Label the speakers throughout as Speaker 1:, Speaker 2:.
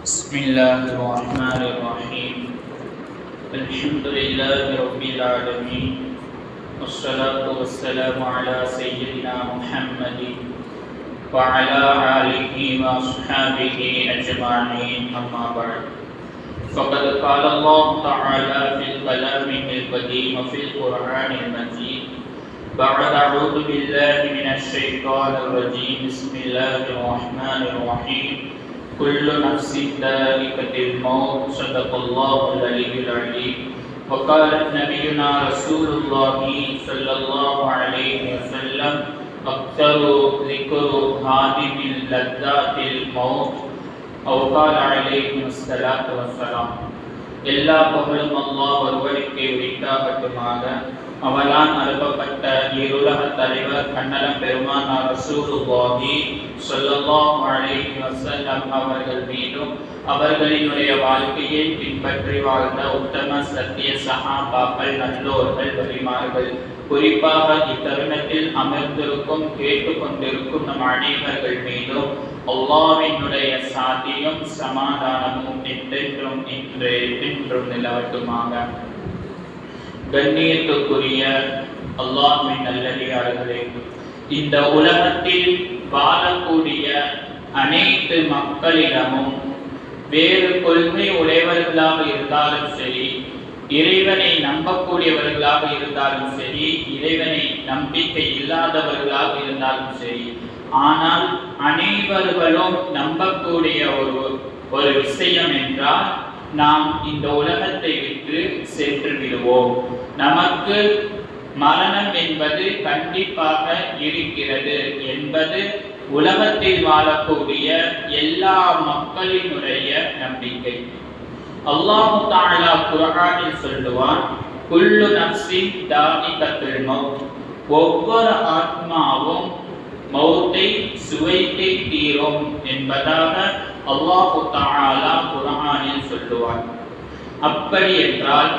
Speaker 1: بسم الله الرحمن الرحيم. الحمد لله رب العالمين. والصلاة والسلام على سيدنا محمد وعلى آله وأصحابه أجمعين. أما بعد. فقد قال الله تعالى في الكلام القديم وفي القرآن المجيد بعد أعوذ بالله من الشيطان الرجيم. بسم الله الرحمن الرحيم. كل نفس ذائقة الموت صدق الله العلي العليم وقال نبينا رسول الله صلى الله عليه وسلم أكثر ذكر هادم لذات الموت أو قال عليه الصلاة والسلام எல்லா புகழும் அல்லாஹ் ஒருவருக்கு உரித்தாகட்டுமாக அவளால் அனுப்பப்பட்ட இருலக தலைவர் கண்ணலம் பெருமானார் ரசூலுல்லாஹி ஸல்லல்லாஹு அலைஹி வஸல்லம் அவர்கள் மீதும் அவர்களினுடைய வாழ்க்கையை பின்பற்றி வாழ்ந்த உத்தம சத்திய சஹாபாக்கள் நல்லோர்கள் வலிமார்கள் குறிப்பாக இத்தருணத்தில் அமர்ந்திருக்கும் கேட்டுக்கொண்டிருக்கும் நம் அனைவர்கள் மீதும் அல்லாவினுடைய சாத்தியும் சமாதானமும் என்றென்றும் இன்று என்றும் நிலவட்டுமாக. கண்ணியத்துக்குரிய அல்லாஹ்வின் நல்லடியார்களே இந்த உலகத்தில் வாழக்கூடிய அனைத்து மக்களிடமும் வேறு கொள்கை உடையவர்களாக இருந்தாலும் சரி இறைவனை நம்பக்கூடியவர்களாக இருந்தாலும் சரி இறைவனை நம்பிக்கை இல்லாதவர்களாக இருந்தாலும் சரி ஆனால் அனைவர்களும் நம்பக்கூடிய ஒரு ஒரு விஷயம் என்றால் நாம் இந்த உலகத்தை விட்டு சென்று விடுவோம். நமக்கு மரணம் என்பது கண்டிப்பாக இருக்கிறது என்பது உலகத்தில் வாழக்கூடிய எல்லா மக்களினுடைய நம்பிக்கை. அல்லாஹு தாலா குர்ஆனில் சொல்லுவான் குல்லு நப்சின் தாஇகத்துல் ஒவ்வொரு ஆத்மாவும் மௌத்தை சுவைத்தை தீரும் என்பதாக அல்லாஹு தஆலா குர்ஆனில் சொல்லுவார். அப்படி என்றால்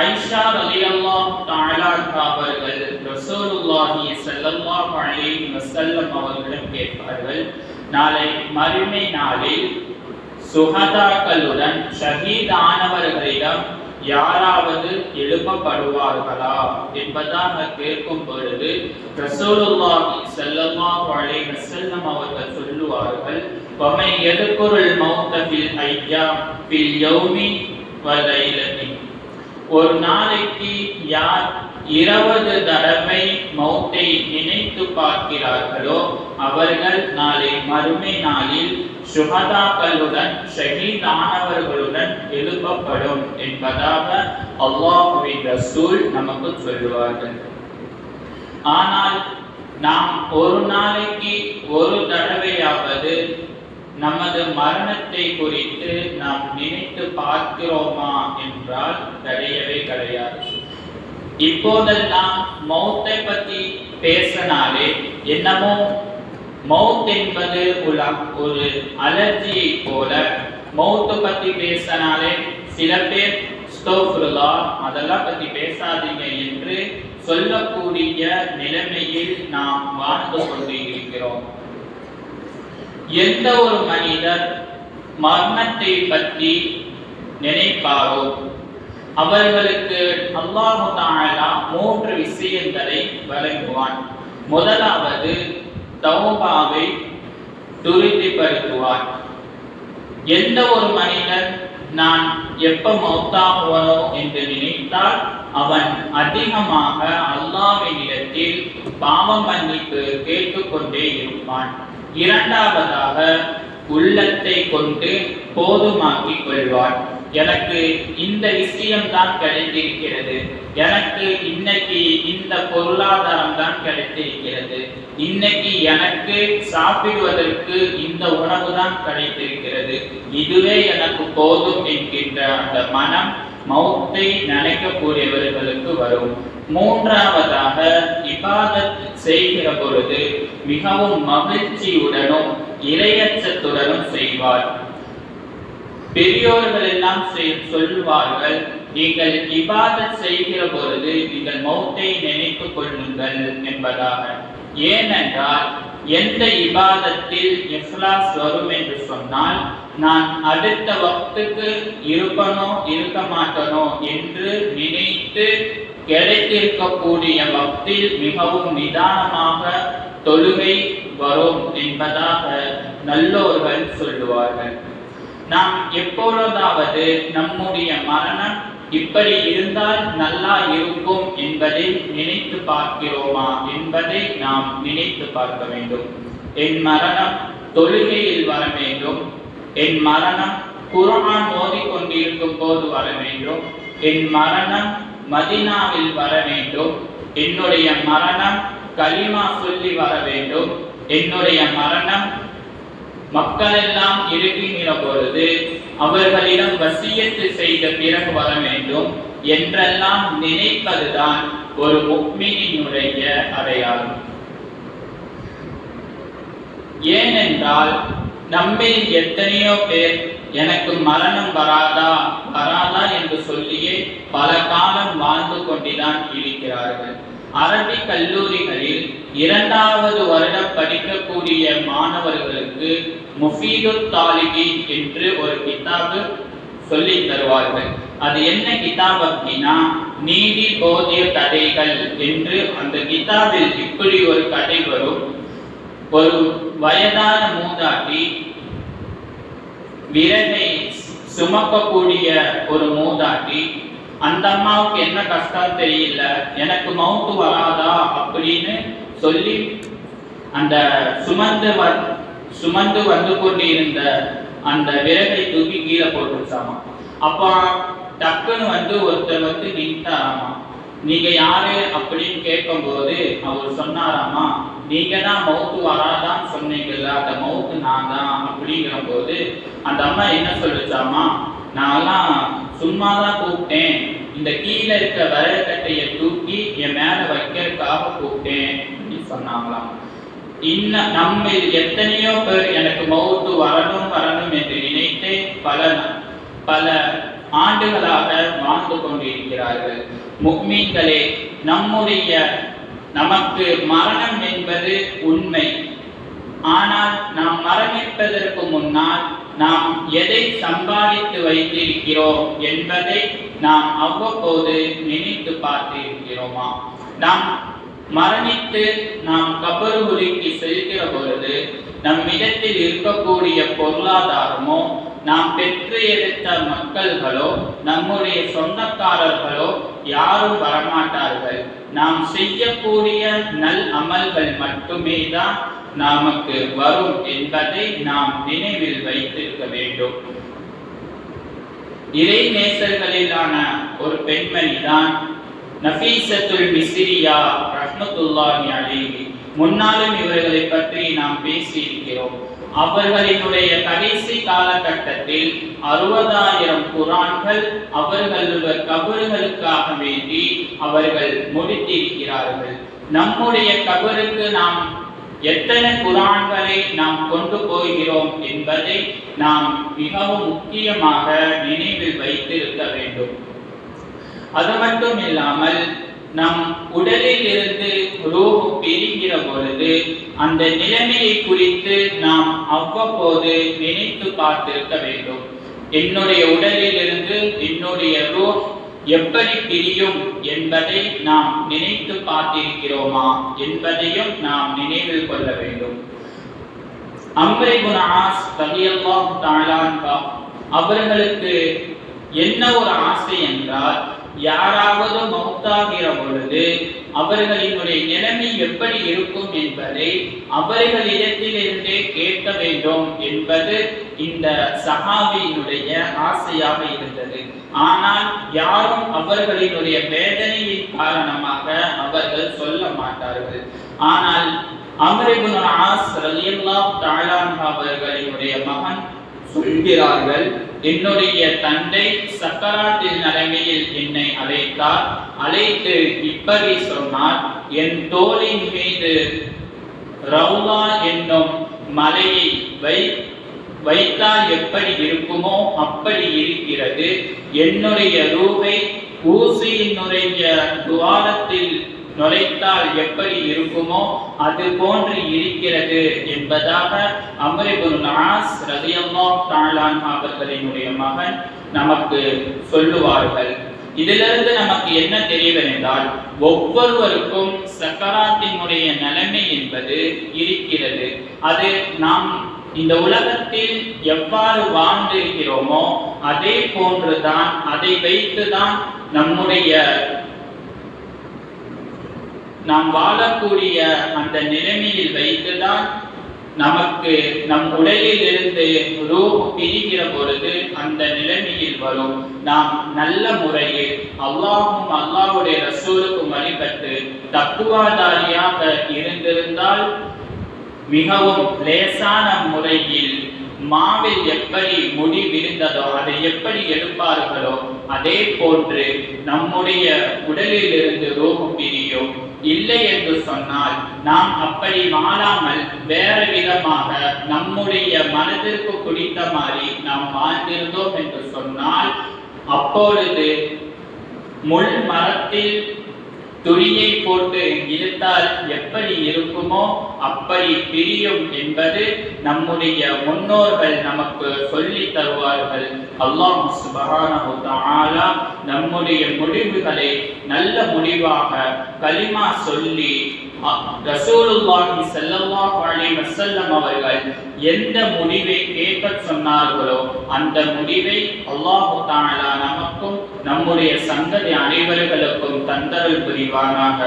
Speaker 1: ஐஷா ரலியல்லாஹு தஆலா அவர்கள் ரசூலுல்லாஹி ஸல்லல்லாஹு அலைஹி வஸல்லம் அவர்களிடம் கேட்பார்கள் நாளை மறுமை நாளில் சுகதாக்களுடன் ஷஹீதானவர்களிடம் யாராவது எழுப்பப்படுவார்களா? என்பதாக கேட்கும் பொழுது ரசூலுல்லாஹி ஸல்லல்லாஹு அலைஹி வஸல்லம் அவர்கள் சொல்லுவார்கள் வமை எதுக்குருள் மௌத்த ஃபில் ஐயா ஃபில் யௌமி வலைலதி. ஒரு நாளைக்கு யார் இருபது தடவை மௌத்தை நினைத்து பார்க்கிறார்களோ அவர்கள் நாளை மறுமை நாளில் சுகதாக்களுடன் ஷஹீதானவர்களுடன் எழுப்பப்படும் என்பதாக அல்லாஹுவின் ரசூல் நமக்கு சொல்லுவார்கள். ஆனால் நாம் ஒரு நாளைக்கு ஒரு தடவையாவது நமது மரணத்தை குறித்து நாம் நினைத்து பார்க்கிறோமா என்றால் கிடையவே கிடையாது. இப்போதெல்லாம் மௌத்தை பற்றி பேசினாலே என்னமோ மவுத் என்பது ஒரு அலர்ஜியை போல மவுத்தை பற்றி பேசினாலே சில பேர் ஸ்டோஃபுல்லா அதெல்லாம் பற்றி பேசாதீங்க என்று சொல்லக்கூடிய நிலைமையில் நாம் வாழ்ந்து கொண்டு இருக்கிறோம் எந்த ஒரு மனிதர் மரணத்தை பற்றி நினைப்பாரோ அவர்களுக்கு அல்லாஹு தாலா மூன்று விஷயங்களை வழங்குவான். முதலாவது தௌபாவை துரிதிப்படுத்துவார். எந்த ஒரு மனிதன் நான் எப்ப மௌத்தாகுவனோ என்று நினைத்தால் அவன் அதிகமாக அல்லாவினிடத்தில் பாவம் மன்னிப்பு கேட்டுக்கொண்டே இருப்பான். இரண்டாவதாக உள்ளத்தை கொண்டு போதுமாக்கிக் கொள்வான். எனக்கு இந்த விஷயம் தான் கிடைத்திருக்கிறது. எனக்கு இன்னைக்கு இந்த பொருளாதாரம் தான் கிடைத்திருக்கிறது. இன்னைக்கு எனக்கு சாப்பிடுவதற்கு இந்த உணவு தான் கிடைத்திருக்கிறது. இதுவே எனக்கு போதும் என்கின்ற அந்த மனம் மௌத்தை நினைக்கக்கூடியவர்களுக்கு வரும். மூன்றாவதாக இபாதத் செய்கிற பொழுது மிகவும் மகிழ்ச்சியுடனும் இரையச்சத்துடனும் செய்வார். பெரியோர்கள் எல்லாம் சொல்லுவார்கள் நீங்கள் இபாதத் செய்கிற பொழுது நீங்கள் மௌத்தை நினைத்துக் கொள்ளுங்கள் என்பதாக. ஏனென்றால் எந்த இபாதத்தில் இஃப்லாஸ் வரும் என்று சொன்னால் நான் அடுத்த வக்துக்கு இருப்பனோ இருக்க மாட்டனோ என்று நினைத்து கிடைத்திருக்கக்கூடிய வக்தில் மிகவும் நிதானமாக தொழுகை வரும் என்பதாக நல்லோர்கள் சொல்லுவார்கள். நாம் எப்பொழுதாவது நம்முடைய மரணம் இப்படி இருந்தால் நல்லா இருக்கும் என்பதை நினைத்து பார்க்கிறோமா என்பதை நாம் நினைத்து பார்க்க வேண்டும். என் மரணம் தொழுகையில் வர வேண்டும். என் மரணம் குரான் ஓதிக்கொண்டிருக்கும் போது வர வேண்டும். என் மரணம் மதினாவில் வர வேண்டும். என்னுடைய மரணம் கலிமா சொல்லி வர வேண்டும். என்னுடைய மரணம் மக்கள் எல்லாம் இருக்குங்கிற பொழுது அவர்களிடம் வசியத்து செய்த பிறகு வர வேண்டும் என்றெல்லாம் நினைப்பதுதான் ஒரு முக்மீனினுடைய அடையாளம். ஏனென்றால் நம்மில் எத்தனையோ பேர் எனக்கு மரணம் வராதா வராதா என்று சொல்லியே பல காலம் வாழ்ந்து கொண்டுதான் இருக்கிறார்கள். அரபி கல்லூரிகளில் இரண்டாவது வருடம் படிக்கக்கூடிய மாணவர்களுக்கு முஃபீது தாலிபின் என்று ஒரு கிதாபு சொல்லி தருவார்கள். அது என்ன கிதாப் அப்படின்னா நீதி போதிய கதைகள் என்று அந்த கிதாபில் இப்படி ஒரு கதை வரும். ஒரு வயதான மூதாட்டி விறகை சுமக்கக்கூடிய ஒரு மூதாட்டி அந்த அம்மாவுக்கு என்ன கஷ்டம் தெரியல எனக்கு மவுத்து வராதா அப்படின்னு சொல்லி அந்த சுமந்து வ சுமந்து வந்து கொண்டிருந்த அந்த விறகை தூக்கி கீழே போட்டுருச்சாமா. அப்பா டக்குன்னு வந்து ஒருத்தர் வந்து நின்ட்டாராமா. நீங்க யாரு அப்படின்னு கேட்கும்போது அவர் சொன்னாராமா நீங்க தான் மவுத்து வராதான்னு சொன்னீங்கல்ல அந்த மவுத்து நான் தான் அப்படிங்கிற போது அந்த அம்மா என்ன சொல்லுச்சாமா நான்லாம் சும்மா தான் கூப்பிட்டேன் இந்த கீழே இருக்க வரகட்டையை தூக்கி என் மேல வைக்கிறதுக்காக கூப்பிட்டேன் அப்படின்னு சொன்னாங்களாம். இன்ன நம்ம எத்தனையோ பேர் எனக்கு மவுத்து வரணும் வரணும் என்று நினைத்து பல பல ஆண்டுகளாக வாழ்ந்து கொண்டிருக்கிறார்கள். முக்மீன்களே நம்முடைய நமக்கு மரணம் என்பது உண்மை. ஆனால் நாம் மரணிப்பதற்கு முன்னால் நாம் எதை சம்பாதித்து வைத்திருக்கிறோம் என்பதை நாம் அவ்வப்போது நினைத்து பார்த்திருக்கிறோமா? நாம் மரணித்து நாம் கபருகுரிக்கு செல்கிற பொழுது நம்மிடத்தில் இருக்கக்கூடிய பொருளாதாரமோ நாம் பெற்று எடுத்த மக்கள்களோ நம்முடைய சொந்தக்காரர்களோ யாரும் வரமாட்டார்கள். நாம் செய்யக்கூடிய நல் அமல்கள் மட்டுமே தான் நமக்கு வரும் என்பதை நாம் நினைவில் வைத்திருக்க வேண்டும். இறை நேசர்களிலான ஒரு பெண்மணி தான் நஃபீசத்துல் மிஸ்ரியா ரஹ்மத்துல்லாஹி அலைஹி. முன்னாலும் இவர்களை பற்றி நாம் பேசியிருக்கிறோம். அவர்களினுடைய கடைசி காலகட்டத்தில் அறுபதாயிரம் குரான்கள் அவர்களுடைய கபறுகளுக்காக வேண்டி அவர்கள் முடித்திருக்கிறார்கள். நம்முடைய கபருக்கு நாம் எத்தனை குரான்களை நாம் கொண்டு போகிறோம் என்பதை நாம் மிகவும் முக்கியமாக நினைவில் வைத்திருக்க வேண்டும். அது மட்டும் இல்லாமல் நம் உடலில் இருந்து ரூஹ் பிரிகிற பொழுது அந்த நிலைமையை குறித்து நாம் அவ்வப்போது நினைத்து பார்த்திருக்க வேண்டும். என்னுடைய உடலில் இருந்து என்னுடைய ரூஹ் எப்படி பிரியும் என்பதை நாம் நினைத்து பார்த்திருக்கிறோமா என்பதையும் நாம் நினைவில் கொள்ள வேண்டும். அம்ரை குன் ஆஸ் ரலியல்லாஹு அவர்களுக்கு என்ன ஒரு ஆசை என்றால் யாராவது மௌத்தாகிற பொழுது அவர்களினுடைய நிலைமை எப்படி இருக்கும் என்பதை அவர்களிடத்திலிருந்தே கேட்க வேண்டும் என்பது இந்த சஹாபியினுடைய ஆசையாக இருந்தது. ஆனால் யாரும் அவர்களினுடைய வேதனையின் காரணமாக அவர்கள் சொல்ல மாட்டார்கள். ஆனால் அமரிபுன் ஆஸ் ரலியல்லா தாழான் அவர்களினுடைய மகன் சொல்கிறார்கள் என்னுடைய தந்தை சக்கராத்தில் நிலைமையில் என்னை அழைத்தார். அழைத்து இப்படி சொன்னார் என் தோளின் மீது ரவுலா என்னும் மலையை வை வைத்தால் எப்படி இருக்குமோ அப்படி இருக்கிறது. என்னுடைய ரூவை ஊசியினுடைய துவாரத்தில் நுழைத்தால் எப்படி இருக்குமோ அது போன்று இருக்கிறது என்பதாக அமரிபுல் நாஸ் ரதியல்லாஹ் தாலான் அவர்களினுடைய மகன் நமக்கு சொல்லுவார்கள். இதிலிருந்து நமக்கு என்ன தெரியவென்றால் ஒவ்வொருவருக்கும் சக்கராத்தினுடைய நிலைமை என்பது இருக்கிறது. அது நாம் இந்த உலகத்தில் எவ்வாறு வாழ்ந்திருக்கிறோமோ அதே போன்றுதான் அதை வைத்துதான் நம்முடைய நாம் வாழக்கூடிய அந்த நிலைமையில் வைத்துதான் நமக்கு நம் உடலில் இருந்து ரூஹ் பிரிகிற பொழுது அந்த நிலைமையில் வரும். நாம் நல்ல முறையில் அல்லாஹும் அல்லாஹ்வுடைய ரசூலுக்கும் வழிபட்டு தக்குவாதாரியாக இருந்திருந்தால் மிகவும் லேசான முறையில் மாவில் எப்படி முடி விழுந்ததோ அதை எப்படி எடுப்பார்களோ அதே போன்று நம்முடைய உடலில் இருந்து ரோகம் பிரியும். இல்லை என்று சொன்னால் நாம் அப்படி வாழாமல் வேற விதமாக நம்முடைய மனதிற்கு குடித்த மாதிரி நாம் வாழ்ந்திருந்தோம் என்று சொன்னால் அப்பொழுது முள் மரத்தில் துணியை போட்டு இழுத்தால் எப்படி இருக்குமோ அப்படி பிரியும் என்பது நம்முடைய முன்னோர்கள் நமக்கு சொல்லி தருவார்கள். அல்லாஹ் சுபஹானஹு தஆலா நம்முடைய முடிவுகளை நல்ல முடிவாக கலிமா சொல்லி ரசூலுல்லாஹி ஸல்லல்லாஹு அலைஹி வஸல்லம் அவர்கள் எந்த முடிவை கேட்க சொன்னார்களோ அந்த முடிவை அல்லாஹு தஆலா நமக்கும் நம்முடைய சந்ததி அனைவர்களுக்கும் தந்தருள் புரிவானாக.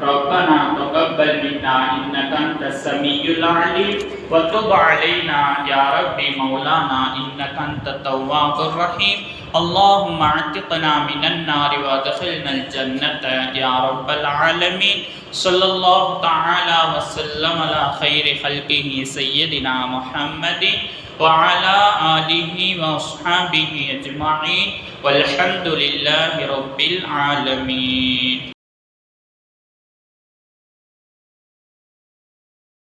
Speaker 1: ரப்பனா தகப்பல் மின்னா இன்னக அன்த சமீயுல் அலீம். وتب علينا يا ربي مولانا إنك أنت التواب الرحيم. اللهم اعتقنا من النار وادخلنا الجنة يا رب العالمين. صلى الله تعالى وسلم على خير خلقه سيدنا محمد وعلى آله وأصحابه أجمعين. والحمد لله رب العالمين.